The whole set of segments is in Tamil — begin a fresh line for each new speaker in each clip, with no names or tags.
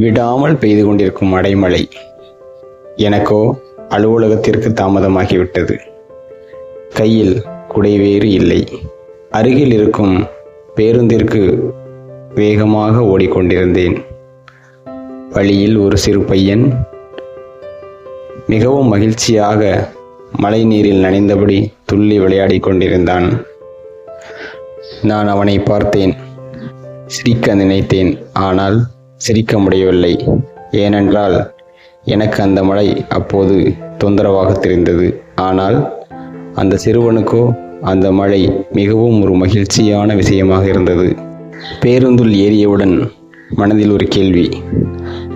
விடாமல் பெய்து கொண்டிருக்கும் மடைமழை எனக்கோ அலுவலகத்திற்கு தாமதமாகிவிட்டது. கையில் குடைவேறு இல்லை. அருகில் இருக்கும் பேருந்திற்கு வேகமாக ஓடிக்கொண்டிருந்தேன். வழியில் ஒரு சிறு பையன் மிகவும் மகிழ்ச்சியாக மழை நீரில் நனைந்தபடி துள்ளி விளையாடிக் கொண்டிருந்தான். நான் அவனை பார்த்தேன். சிரிக்க நினைத்தேன். ஆனால் சிரிக்க முடியவில்லை. ஏனென்றால் எனக்கு அந்த மழை அப்போது தொந்தரவாக தெரிந்தது. ஆனால் அந்த சிறுவனுக்கோ அந்த மழை மிகவும் ஒரு மகிழ்ச்சியான விஷயமாக இருந்தது. பேருந்துள் ஏறியவுடன் மனதில் ஒரு கேள்வி.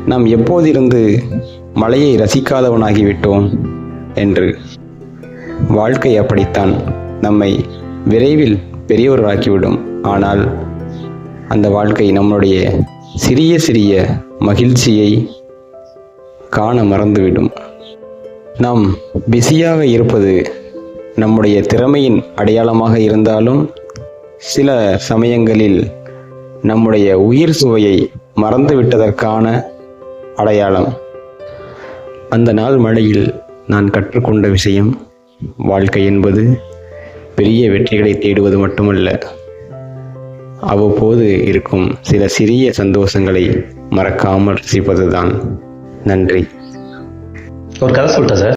நாம் எப்போதிருந்து மழையை ரசிக்காதவனாகிவிட்டோம்? என்று. வாழ்க்கை அப்படித்தான். நம்மை விரைவில் பெரியவர்களாக்கிவிடும் ஆனால் அந்த வாழ்க்கை நம்முடைய சிறிய சிறிய மகிழ்ச்சியை காண மறந்துவிடும். நாம் பிஸியாக இருப்பது நம்முடைய திறமையின் அடையாளமாக இருந்தாலும் சில சமயங்களில் நம்முடைய உயிர் சுவையை மறந்துவிட்டதற்கான அடையாளம். அந்த நாள் மழையில் நான் கற்றுக்கொண்ட விஷயம் வாழ்க்கை என்பது பெரிய வெற்றிகளை தேடுவது மட்டுமல்ல. அவ்வப்போது இருக்கும் சில சிறிய சந்தோஷங்களை மறக்காமல் ரசிப்பதுதான் நன்றி.
ஒரு கதை சொல்லிட்டேன் சார்.